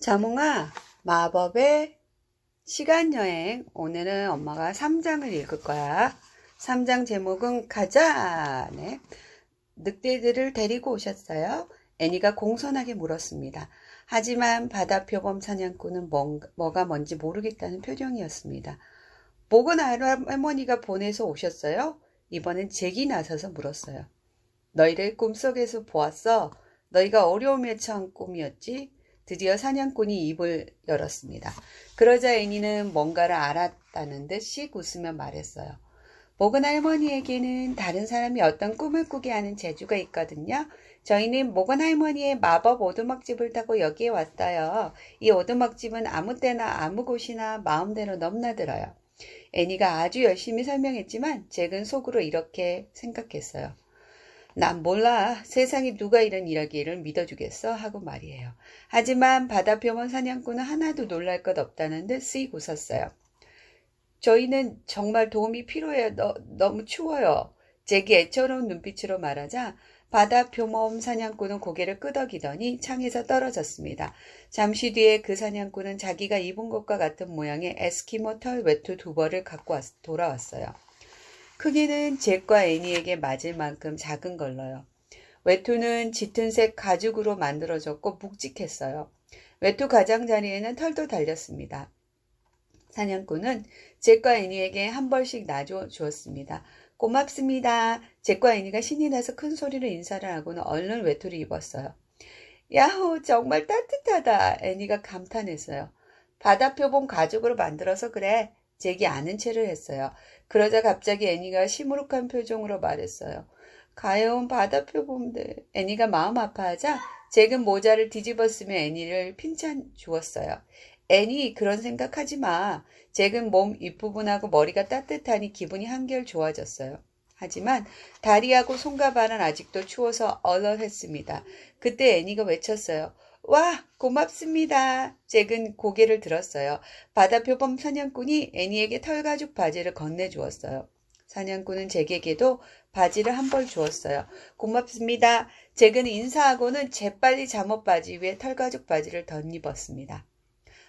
자몽아, 마법의 시간여행. 오늘은 엄마가 3장을 읽을 거야. 3장 제목은 가자! 네. 늑대들을 데리고 오셨어요. 애니가 공손하게 물었습니다. 하지만 바다표범 사냥꾼은 뭔, 뭐가 뭔지 모르겠다는 표정이었습니다. 목은 할머니가 보내서 오셨어요? 이번엔 잭이 나서서 물었어요. 너희를 꿈속에서 보았어. 너희가 어려움에 처한 꿈이었지? 드디어 사냥꾼이 입을 열었습니다. 그러자 애니는 뭔가를 알았다는 듯 씩 웃으며 말했어요. 목은 할머니에게는 다른 사람이 어떤 꿈을 꾸게 하는 재주가 있거든요. 저희는 목은 할머니의 마법 오두막집을 타고 여기에 왔어요. 이 오두막집은 아무 때나 아무 곳이나 마음대로 넘나들어요. 애니가 아주 열심히 설명했지만 잭은 속으로 이렇게 생각했어요. 난 몰라. 세상에 누가 이런 이야기를 믿어주겠어? 하고 말이에요. 하지만 바다표범 사냥꾼은 하나도 놀랄 것 없다는 듯쓱 웃었어요. 저희는 정말 도움이 필요해요. 너, 너무 추워요. 잭이 애처로운 눈빛으로 말하자 바다 표범 사냥꾼은 고개를 끄덕이더니 창에서 떨어졌습니다. 잠시 뒤에 그 사냥꾼은 자기가 입은 것과 같은 모양의 에스키모 털 외투 두 벌을 갖고 왔, 돌아왔어요. 크기는 잭과 애니에게 맞을 만큼 작은 걸로요. 외투는 짙은색 가죽으로 만들어졌고 묵직했어요. 외투 가장자리에는 털도 달렸습니다. 사냥꾼은 잭과 애니에게 한 벌씩 놔주었습니다. 고맙습니다. 잭과 애니가 신이 나서 큰 소리로 인사를 하고는 얼른 외투를 입었어요. 야호, 정말 따뜻하다. 애니가 감탄했어요. 바다표본 가죽으로 만들어서 그래. 잭이 아는 체를 했어요. 그러자 갑자기 애니가 시무룩한 표정으로 말했어요. 가여운 바다표범들. 애니가 마음 아파하자 잭은 모자를 뒤집었으며 애니를 핀찬 주었어요. 애니 그런 생각하지 마. 잭은 몸 윗부분하고 머리가 따뜻하니 기분이 한결 좋아졌어요. 하지만 다리하고 손과 발은 아직도 추워서 얼얼했습니다. 그때 애니가 외쳤어요. 와, 고맙습니다. 잭은 고개를 들었어요. 바다표범 사냥꾼이 애니에게 털가죽 바지를 건네주었어요. 사냥꾼은 잭에게도 바지를 한 벌 주었어요. 고맙습니다. 잭은 인사하고는 재빨리 잠옷 바지 위에 털가죽 바지를 덧입었습니다.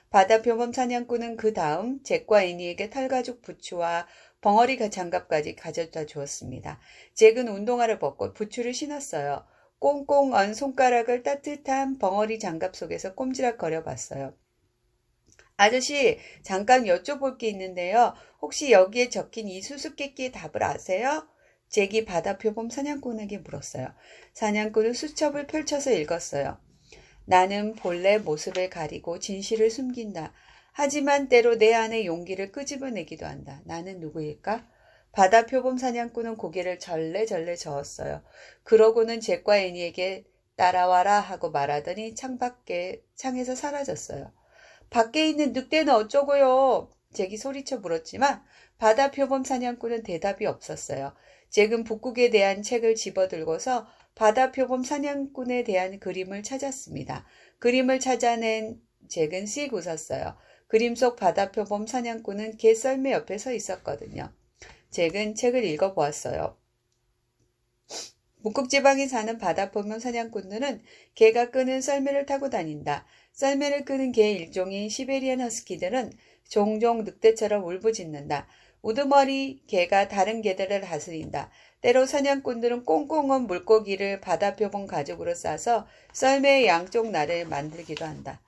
바다표범 사냥꾼은 그 다음 잭과 애니에게 털가죽 부츠와 벙어리 장갑까지 가져다 주었습니다. 잭은 운동화를 벗고 부츠를 신었어요. 꽁꽁 언 손가락을 따뜻한 벙어리 장갑 속에서 꼼지락거려 봤어요. 아저씨, 잠깐 여쭤볼 게 있는데요. 혹시 여기에 적힌 이 수수께끼의 답을 아세요? 잭이 바다표범 사냥꾼에게 물었어요. 사냥꾼은 수첩을 펼쳐서 읽었어요. 나는 본래 모습을 가리고 진실을 숨긴다. 하지만 때로 내 안의 용기를 끄집어내기도 한다. 나는 누구일까? 바다 표범 사냥꾼은 고개를 절레절레 저었어요. 그러고는 잭과 애니에게 따라와라 하고 말하더니 창밖에 창에서 사라졌어요. 밖에 있는 늑대는 어쩌고요? 잭이 소리쳐 물었지만 바다 표범 사냥꾼은 대답이 없었어요. 잭은 북극에 대한 책을 집어들고서 바다 표범 사냥꾼에 대한 그림을 찾았습니다. 그림을 찾아낸 잭은 씩 웃었어요. 그림 속 바다 표범 사냥꾼은 개 썰매 옆에 서 있었거든요. 잭은 책을 읽어보았어요. 북극지방에 사는 바다표범 사냥꾼들은 개가 끄는 썰매를 타고 다닌다. 썰매를 끄는 개 일종인 시베리안 허스키들은 종종 늑대처럼 울부짖는다. 우두머리 개가 다른 개들을 다스린다. 때로 사냥꾼들은 꽁꽁한 물고기를 바다표본 가죽으로 싸서 썰매의 양쪽 날을 만들기도 한다.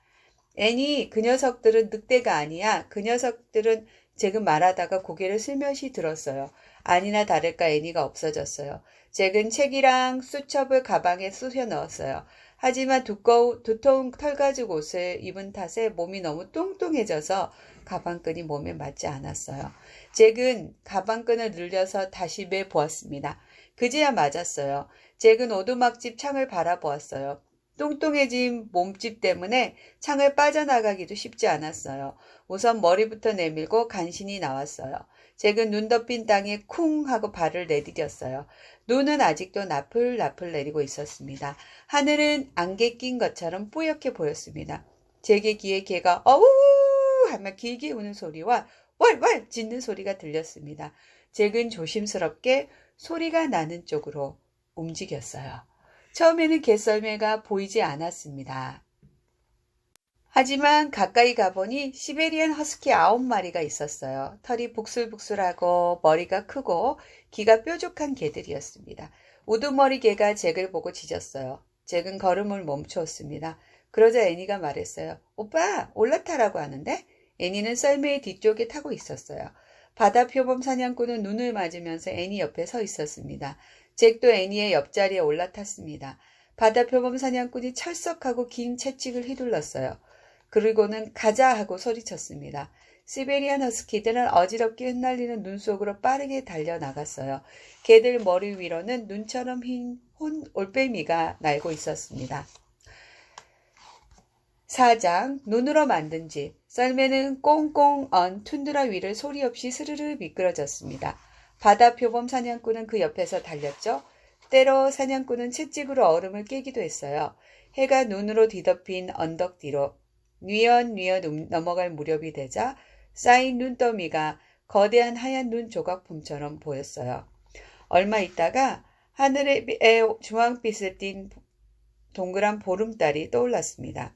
애니, 그 녀석들은 늑대가 아니야. 그 녀석들은 잭은 말하다가 고개를 슬며시 들었어요. 아니나 다를까 애니가 없어졌어요. 잭은 책이랑 수첩을 가방에 쑤셔 넣었어요. 하지만 두꺼우, 두터운 털가죽 옷을 입은 탓에 몸이 너무 뚱뚱해져서 가방끈이 몸에 맞지 않았어요. 잭은 가방끈을 늘려서 다시 매 보았습니다. 그제야 맞았어요. 잭은 오두막집 창을 바라보았어요. 뚱뚱해진 몸집 때문에 창을 빠져나가기도 쉽지 않았어요. 우선 머리부터 내밀고 간신히 나왔어요. 잭은 눈 덮인 땅에 쿵 하고 발을 내디뎠어요. 눈은 아직도 나풀나풀 내리고 있었습니다. 하늘은 안개 낀 것처럼 뿌옇게 보였습니다. 잭의 귀에 개가 어우 하며 길게 우는 소리와 왈왈 짖는 소리가 들렸습니다. 잭은 조심스럽게 소리가 나는 쪽으로 움직였어요. 처음에는 개썰매가 보이지 않았습니다. 하지만 가까이 가보니 시베리안 허스키 아홉 마리가 있었어요. 털이 북슬북슬하고 머리가 크고 귀가 뾰족한 개들이었습니다. 우두머리 개가 잭을 보고 짖었어요. 잭은 걸음을 멈추었습니다. 그러자 애니가 말했어요. 오빠 올라타라고 하는데? 애니는 썰매의 뒤쪽에 타고 있었어요. 바다 표범 사냥꾼은 눈을 맞으면서 애니 옆에 서 있었습니다. 잭도 애니의 옆자리에 올라탔습니다. 바다 표범 사냥꾼이 철썩하고 긴 채찍을 휘둘렀어요. 그리고는 가자 하고 소리쳤습니다. 시베리안 허스키들은 어지럽게 흩날리는 눈 속으로 빠르게 달려 나갔어요. 개들 머리 위로는 눈처럼 흰 혼 올빼미가 날고 있었습니다. 사장, 눈으로 만든 집. 썰매는 꽁꽁 언 툰드라 위를 소리 없이 스르르 미끄러졌습니다. 바다 표범 사냥꾼은 그 옆에서 달렸죠. 때로 사냥꾼은 채찍으로 얼음을 깨기도 했어요. 해가 눈으로 뒤덮인 언덕 뒤로 뉘엿뉘엿 음, 넘어갈 무렵이 되자 쌓인 눈더미가 거대한 하얀 눈 조각품처럼 보였어요. 얼마 있다가 하늘의 주황빛을 띤 동그란 보름달이 떠올랐습니다.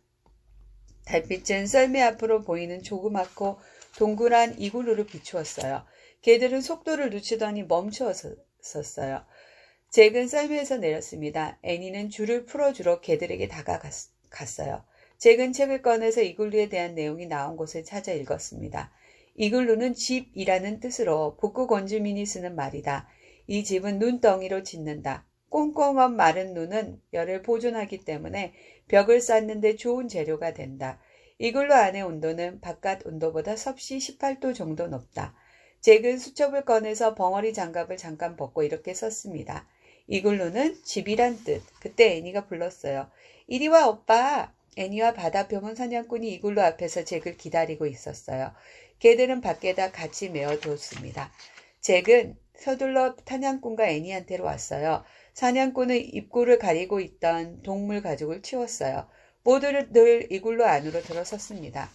달빛은 썰매 앞으로 보이는 조그맣고 동그란 이글루를 비추었어요. 개들은 속도를 늦추더니 멈추었었어요. 잭은 썰매에서 내렸습니다. 애니는 줄을 풀어주러 개들에게 다가갔어요. 잭은 책을 꺼내서 이글루에 대한 내용이 나온 곳을 찾아 읽었습니다. 이글루는 집이라는 뜻으로 북극 원주민이 쓰는 말이다. 이 집은 눈덩이로 짓는다. 꽁꽁한 마른 눈은 열을 보존하기 때문에 벽을 쌓는데 좋은 재료가 된다. 이글루 안의 온도는 바깥 온도보다 섭씨 18도 정도 높다. 잭은 수첩을 꺼내서 벙어리 장갑을 잠깐 벗고 이렇게 썼습니다. 이글루는 집이란 뜻. 그때 애니가 불렀어요. 이리 와 오빠. 애니와 바다 표문 사냥꾼이 이글루 앞에서 잭을 기다리고 있었어요. 개들은 밖에다 같이 메어두었습니다. 잭은 서둘러 사냥꾼과 애니한테로 왔어요. 사냥꾼은 입구를 가리고 있던 동물 가죽을 치웠어요. 모두를 늘 이글루 안으로 들어섰습니다.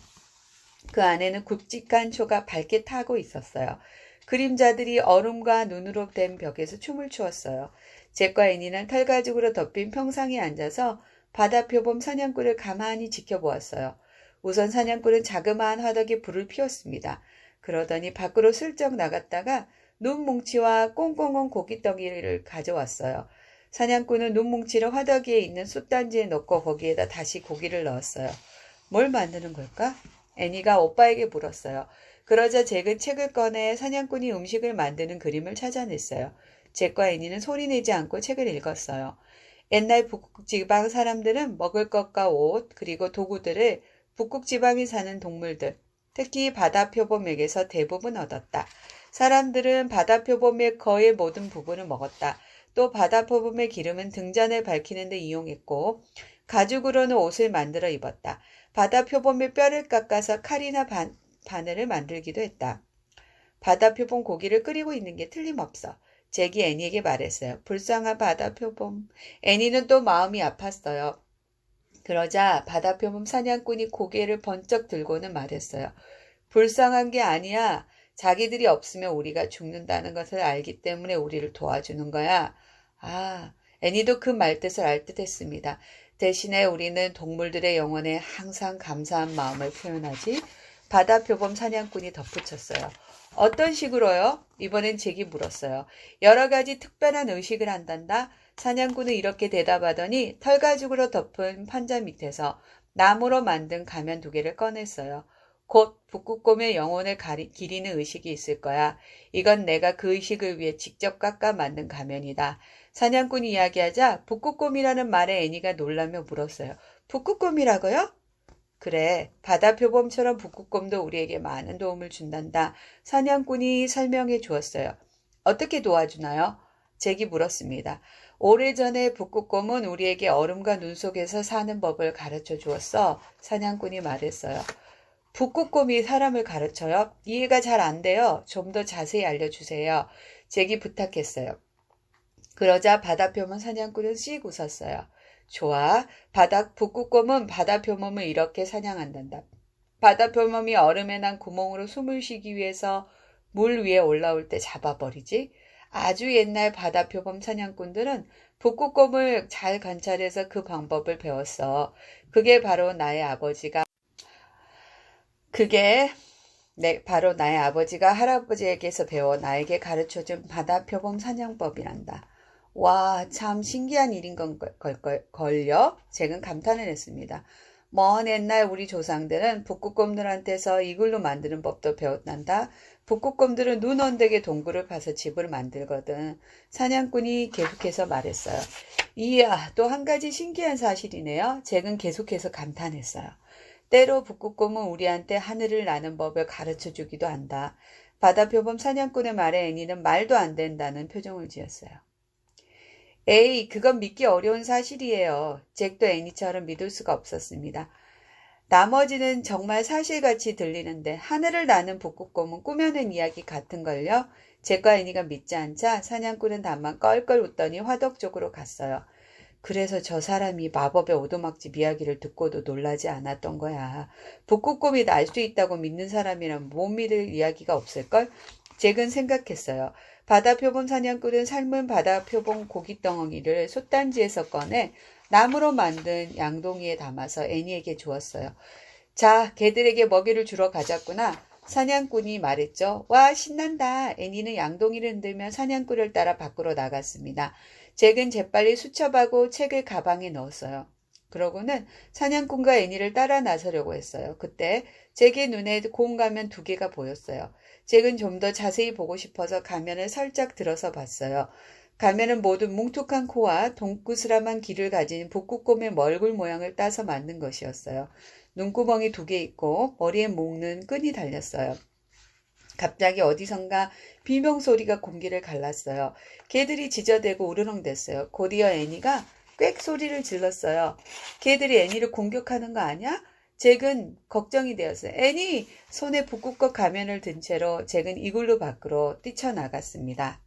그 안에는 굵직한 초가 밝게 타고 있었어요. 그림자들이 얼음과 눈으로 된 벽에서 춤을 추었어요. 잭과 애니는 털가죽으로 덮인 평상에 앉아서 바다표범 사냥꾼을 가만히 지켜보았어요. 우선 사냥꾼은 자그마한 화덕에 불을 피웠습니다. 그러더니 밖으로 슬쩍 나갔다가 눈뭉치와 꽁꽁한 고깃덩이를 가져왔어요. 사냥꾼은 눈뭉치를 화덕 위에 있는 숯단지에 넣고 거기에다 다시 고기를 넣었어요. 뭘 만드는 걸까? 애니가 오빠에게 물었어요. 그러자 잭은 책을 꺼내 사냥꾼이 음식을 만드는 그림을 찾아냈어요. 잭과 애니는 소리내지 않고 책을 읽었어요. 옛날 북극지방 사람들은 먹을 것과 옷 그리고 도구들을 북극지방에 사는 동물들, 특히 바다표범에게서 대부분 얻었다. 사람들은 바다표범의 거의 모든 부분을 먹었다. 또 바다표범의 기름은 등잔을 밝히는 데 이용했고 가죽으로는 옷을 만들어 입었다. 바다 표범의 뼈를 깎아서 칼이나 반, 바늘을 만들기도 했다. 바다 표범 고기를 끓이고 있는 게 틀림없어. 잭이 애니에게 말했어요. 불쌍한 바다 표범. 애니는 또 마음이 아팠어요. 그러자 바다 표범 사냥꾼이 고개를 번쩍 들고는 말했어요. 불쌍한 게 아니야. 자기들이 없으면 우리가 죽는다는 것을 알기 때문에 우리를 도와주는 거야. 아, 애니도 그 말뜻을 알 듯 했습니다. 대신에 우리는 동물들의 영혼에 항상 감사한 마음을 표현하지. 바다 표범 사냥꾼이 덧붙였어요. 어떤 식으로요? 이번엔 잭이 물었어요. 여러 가지 특별한 의식을 한단다. 사냥꾼은 이렇게 대답하더니 털가죽으로 덮은 판자 밑에서 나무로 만든 가면 두 개를 꺼냈어요. 곧 북극곰의 영혼을 가리, 기리는 의식이 있을 거야. 이건 내가 그 의식을 위해 직접 깎아 만든 가면이다. 사냥꾼이 이야기하자 북극곰이라는 말에 애니가 놀라며 물었어요. 북극곰이라고요? 그래, 바다 표범처럼 북극곰도 우리에게 많은 도움을 준단다. 사냥꾼이 설명해 주었어요. 어떻게 도와주나요? 잭이 물었습니다. 오래전에 북극곰은 우리에게 얼음과 눈 속에서 사는 법을 가르쳐 주었어. 사냥꾼이 말했어요. 북극곰이 사람을 가르쳐요? 이해가 잘 안 돼요. 좀 더 자세히 알려주세요. 잭이 부탁했어요. 그러자 바다표범 사냥꾼은 씩 웃었어요. 좋아. 바다 북극곰은 바다표범을 이렇게 사냥한단다. 바다표범이 얼음에 난 구멍으로 숨을 쉬기 위해서 물 위에 올라올 때 잡아버리지. 아주 옛날 바다표범 사냥꾼들은 북극곰을 잘 관찰해서 그 방법을 배웠어. 그게 바로 나의 아버지가 그게 네, 바로 나의 아버지가 할아버지에게서 배워 나에게 가르쳐준 바다표범 사냥법이란다. 와, 참 신기한 일인 건 걸, 걸, 걸려? 제가 감탄을 했습니다. 먼 옛날 우리 조상들은 북극곰들한테서 이글루 만드는 법도 배웠단다. 북극곰들은 눈 언덕에 동굴을 파서 집을 만들거든. 사냥꾼이 계속해서 말했어요. 이야, 또 한 가지 신기한 사실이네요. 잭은 계속해서 감탄했어요. 때로 북극곰은 우리한테 하늘을 나는 법을 가르쳐 주기도 한다. 바다표범 사냥꾼의 말에 애니는 말도 안 된다는 표정을 지었어요. 에이, 그건 믿기 어려운 사실이에요. 잭도 애니처럼 믿을 수가 없었습니다. 나머지는 정말 사실같이 들리는데 하늘을 나는 북극곰은 꾸며낸 이야기 같은걸요? 잭과 애니가 믿지 않자 사냥꾼은 다만 껄껄 웃더니 화덕 쪽으로 갔어요. 그래서 저 사람이 마법의 오두막집 이야기를 듣고도 놀라지 않았던 거야. 북극곰이 날 수 있다고 믿는 사람이란 못 믿을 이야기가 없을걸? 잭은 생각했어요. 바다표범 사냥꾼은 삶은 바다표범 고깃덩어리를 솥단지에서 꺼내 나무로 만든 양동이에 담아서 애니에게 주었어요. 자, 개들에게 먹이를 주러 가자꾸나. 사냥꾼이 말했죠. 와, 신난다. 애니는 양동이를 흔들며 사냥꾼을 따라 밖으로 나갔습니다. 잭은 재빨리 수첩하고 책을 가방에 넣었어요. 그러고는 사냥꾼과 애니를 따라 나서려고 했어요. 그때 잭의 눈에 곰 가면 두 개가 보였어요. 잭은 좀 더 자세히 보고 싶어서 가면을 살짝 들어서 봤어요. 가면은 모두 뭉툭한 코와 동구스람한 귀를 가진 북극곰의 멀굴 모양을 따서 만든 것이었어요. 눈구멍이 두 개 있고 머리에 목는 끈이 달렸어요. 갑자기 어디선가 비명소리가 공기를 갈랐어요. 개들이 지저대고 우르렁댔어요. 곧이어 애니가 꽥 소리를 질렀어요. 개들이 애니를 공격하는 거 아니야? 잭은 걱정이 되었어요. 애니! 손에 북극곰 가면을 든 채로 잭은 이글루 밖으로 뛰쳐나갔습니다.